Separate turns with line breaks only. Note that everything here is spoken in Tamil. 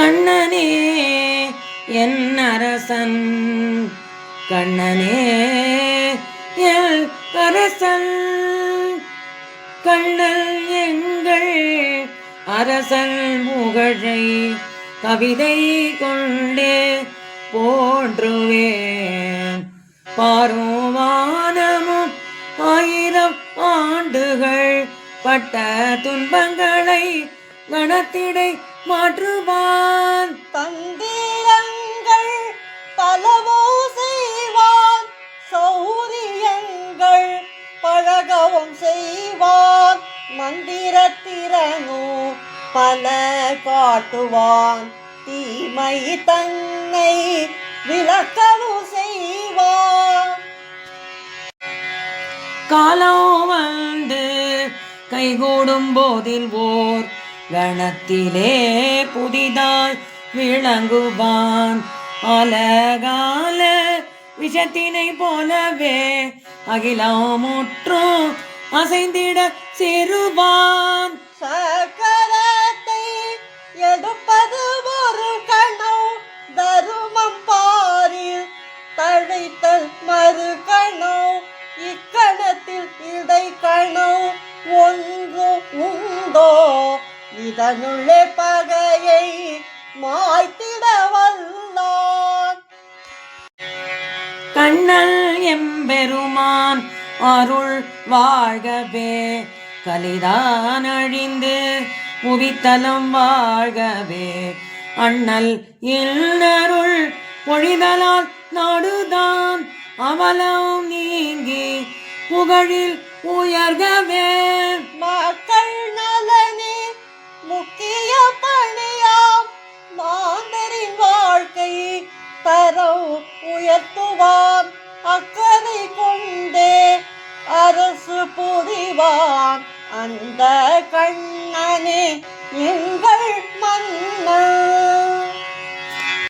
கண்ணனே என் அரசன். கண்ணனே எல் அரசன். கண்ணல் எங்கள் அரசன் புகழை கவிதை கொண்டே போன்றுவேன் பாருவானமும் ஆயிரம் ஆண்டுகள் பட்ட துன்பங்களை கணத்திடை மாற்றுவான்.
தந்திரங்கள் பலவோ செய்வான். சௌரியங்கள் பழகவும் செய்வான். மந்திரத்திறனோ பல காட்டுவான். தீமை தன்னை விளக்கவும் செய்வான்.
காலம் வந்து கைகூடும் போதில் ஓர் கணத்திலே புதிதாய் விளங்குவான். அலகால விஷத்தினை போலவே அகிலமுற்றும் அசைந்திட சேருவான்.
சக்கரத்தை எடுப்பது ஒரு கணம் தருமம் பாரில் தழைத்தல் மறு கணம். இக்கணத்தில் இடை கணம் ஒன்று உண்டோ இதனுள்ளே பகையை மாய்த்திட வல்லான்.
கண்ணல் எம்பெருமான் அருள் வாழ்கவே கலிதான் அழிந்து புவித்தலம் வாழ்கவே. அண்ணல் இல்லருள் பொழிதலால் நாடுதான் அவலம் நீங்கி புகழில் உயர்கவே.
தரம் உயர்த்துவான் அக்கறை கொண்டே அரசு புரிவான் அந்த கண்ணனே